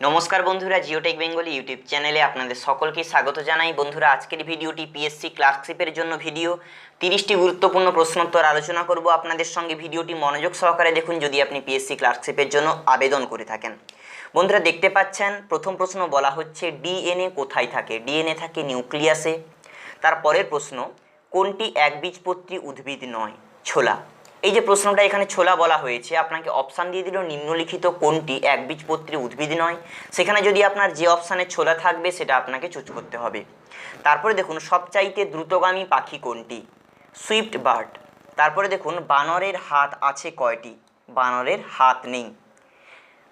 নমস্কার বন্ধুরা Geotech Bengali YouTube চ্যানেলে আপনাদের সকলকে স্বাগত জানাই। বন্ধুরা, আজকের ভিডিওটি পিএসসি ক্লার্কশিপের জন্য ভিডিও তিরিশটি গুরুত্বপূর্ণ প্রশ্নোত্তর আলোচনা করব আপনাদের সঙ্গে। ভিডিওটি মনোযোগ সহকারে দেখুন, যদি আপনি পিএসসি ক্লার্কশিপের জন্য আবেদন করে থাকেন। বন্ধুরা, দেখতে পাচ্ছেন, প্রথম প্রশ্ন বলা হচ্ছে ডিএনএ কোথায় থাকে? ডিএনএ থাকে নিউক্লিয়াসে তারপরের প্রশ্ন, কোনটি একবীজপত্রী উদ্ভিদ নয়? ছোলা। এই যে প্রশ্নটা এখানে ছোলা বলা হয়েছে, আপনাকে অপশান দিয়ে দিল নিম্নলিখিত কোনটি? একবীজপত্রী উদ্ভিদ নয়। সেখানে যদি আপনার যে অপশানে ছোলা থাকবে, সেটা আপনাকে চুজ করতে হবে। তারপরে দেখুন, সবচাইতে দ্রুতগামী পাখি কোনটি? Swift bird. তারপরে দেখুন, বানরের হাত আছে কয়টি? বানরের হাত নেই।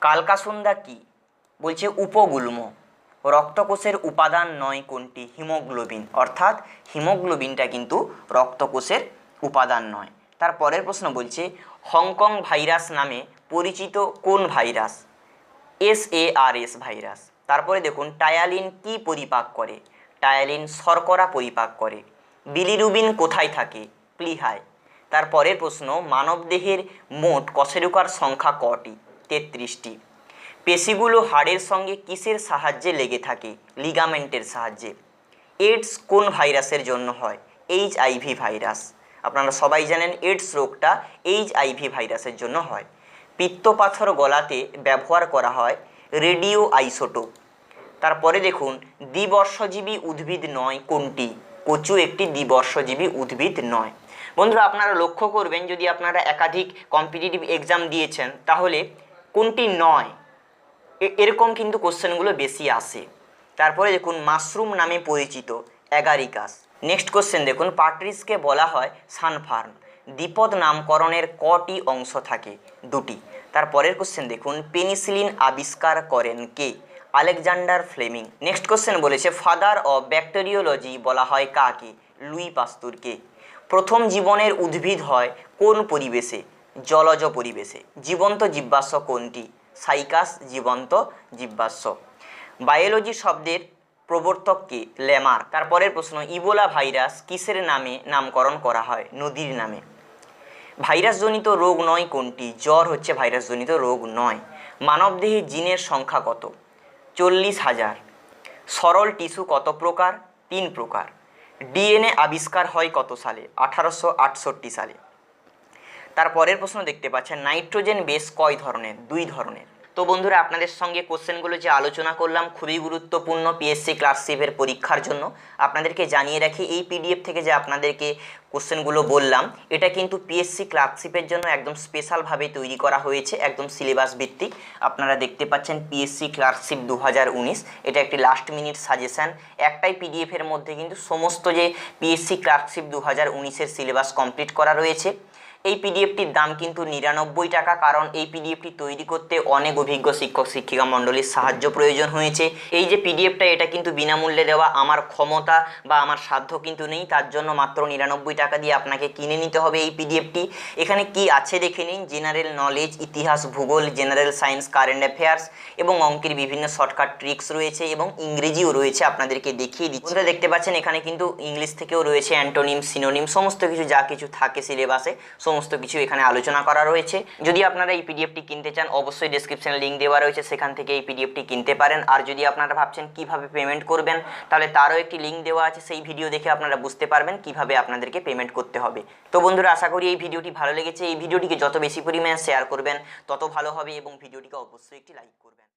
কালকাসুন্দা কি? বলছে উপগুল্ম। রক্তকোষের উপাদান নয় কোনটি? হিমোগ্লোবিন। অর্থাৎ হিমোগ্লোবিনটা কিন্তু রক্তকোষের উপাদান নয়। তার পরের প্রশ্ন বলছে, হংকং ভাইরাস নামে পরিচিত কোন virus? S A R S virus. তারপরে দেখুন, টায়ালিন কি পরিপাক করে? টায়ালিন শর্করা পরিপাক করে। বিলিরুবিন কোথায় থাকে? প্লিহায়। তার পরের প্রশ্ন, মানবদেহের মোট কশেরুকার সংখ্যা কটি? তেত্রিশটি। পেশিগুলো হাড়ের সঙ্গে কিসের সাহায্যে লেগে থাকে? লিগামেন্টের সাহায্যে। এইডস কোন ভাইরাসের জন্য হয়? H I V virus. আপনারা সবাই জানেন এইডস রোগটা এইচ আইভি ভাইরাসের জন্য হয়। পিত্তপাথর গলাতে ব্যবহার করা হয় রেডিও আইসোটোপ। তারপরে দেখুন, দ্বিবর্ষজীবী উদ্ভিদ নয় কোনটি? কচু একটি দ্বিবর্ষজীবী উদ্ভিদ নয়। বন্ধুরা, আপনারা লক্ষ্য করবেন, যদি আপনারা একাধিক কম্পিটিটিভ এক্সাম দিয়েছেন, তাহলে কোনটি নয়? এরকম কিন্তু কোশ্চেনগুলো বেশি আসে। তারপরে দেখুন, মাশরুম নামে পরিচিত অ্যাগারিকাস নেক্সট কোশ্চেন দেখুন পাটরিসকে বলা হয় সানফার্ম দ্বিপদ নামকরণের কটি অংশ থাকে? দুটি। তারপরের কোশ্চেন দেখুন পেনিসিলিন আবিষ্কার করেন কে? Alexander Fleming. নেক্সট কোশ্চেন বলেছে ফাদার অফ ব্যাকটেরিওলজি বলা হয় কাকে? লুই পাস্তুরকে প্রথম জীবনের উদ্ভিদ হয় কোন পরিবেশে? জলজ পরিবেশে। জীবন্ত জীবাশ্ম কোনটি? সাইকাস, জীবন্ত জীবাশ্ম বায়োলজি শব্দের প্রবর্তক কে? লেমার। তারপরের প্রশ্ন, ইবোলা ভাইরাস কিসের নামে নামকরণ করা হয়? নদীর নামে। ভাইরাসজনিত রোগ নয় কোনটি? জ্বর হচ্ছে ভাইরাসজনিত রোগ নয়। মানবদেহে জিনের সংখ্যা কত? চল্লিশ হাজার। সরল টিস্যু কত প্রকার? তিন প্রকার। ডিএনএ আবিষ্কার হয় কত সালে? আঠারোশো আটষট্টি সালে। তারপরের প্রশ্ন দেখতে পাচ্ছেন, নাইট্রোজেন বেস কয় ধরনের? দুই ধরনের। তো বন্ধুরা, আপনাদের সঙ্গে কোশ্চেনগুলো যে আলোচনা করলাম খুবই গুরুত্বপূর্ণ পিএসসি ক্লাসশিপের পরীক্ষার জন্য। আপনাদেরকে জানিয়ে রাখি, এই পিডিএফ থেকে যে আপনাদেরকে কোশ্চেনগুলো বললাম, এটা কিন্তু পিএসসি ক্লাসশিপের জন্য একদম স্পেশালভাবে তৈরি করা হয়েছে, একদম সিলেবাস ভিত্তিক। আপনারা দেখতে পাচ্ছেন পিএসসি ক্লার্কশিপ দু এটা একটি লাস্ট মিনিট সাজেশান একটাই পিডিএফের মধ্যে কিন্তু সমস্ত যে পিএসসি ক্লার্কশিপ দু হাজার উনিশের সিলেবাস কমপ্লিট করা রয়েছে। এই পিডিএফটির দাম কিন্তু নিরানব্বই টাকা, কারণ এই পিডিএফটি তৈরি করতে অনেক অভিজ্ঞ শিক্ষক, শিক্ষিকা মণ্ডলীর সাহায্য প্রয়োজন হয়েছে। এই যে পিডিএফটা এটা কিন্তু বিনামূল্যে দেওয়া আমার ক্ষমতা বা আমার সাধ্য কিন্তু নেই। তার জন্য মাত্র নিরানব্বই টাকা দিয়ে আপনাকে কিনে নিতে হবে এই পিডিএফটি এখানে কি আছে দেখে নিন? জেনারেল নলেজ ইতিহাস ভূগোল জেনারেল সায়েন্স কারেন্ট অ্যাফেয়ার্স এবং অঙ্কের বিভিন্ন শর্টকাট ট্রিক্স রয়েছে এবং ইংরেজিও রয়েছে আপনাদেরকে দেখিয়ে দিচ্ছি। বন্ধুরা, দেখতে পাচ্ছেন এখানে কিন্তু ইংলিশ থেকেও রয়েছে অ্যান্টোনিম, সিনোনিম, সমস্ত কিছু যা কিছু থাকে সিলেবাসে সমস্ত কিছু এখানে আলোচনা করা রয়েছে। যদি আপনারা এই পিডিএফটি কিনতে চান, অবশ্যই ডেসক্রিপশনে লিঙ্ক দেওয়া রয়েছে। সেখান থেকে এই পিডিএফটি কিনতে পারেন। আর যদি আপনারা ভাবছেন কীভাবে পেমেন্ট করবেন, তাহলে তারও একটি লিঙ্ক দেওয়া আছে। সেই ভিডিও দেখে আপনারা বুঝতে পারবেন কীভাবে আপনাদেরকে পেমেন্ট করতে হবে। তো বন্ধুরা, আশা করি এই ভিডিওটি ভালো লেগেছে। এই ভিডিওটিকে যত বেশি পরিমাণে শেয়ার করবেন, তত ভালো হবে এবং ভিডিওটিকে অবশ্যই একটি লাইক করবেন।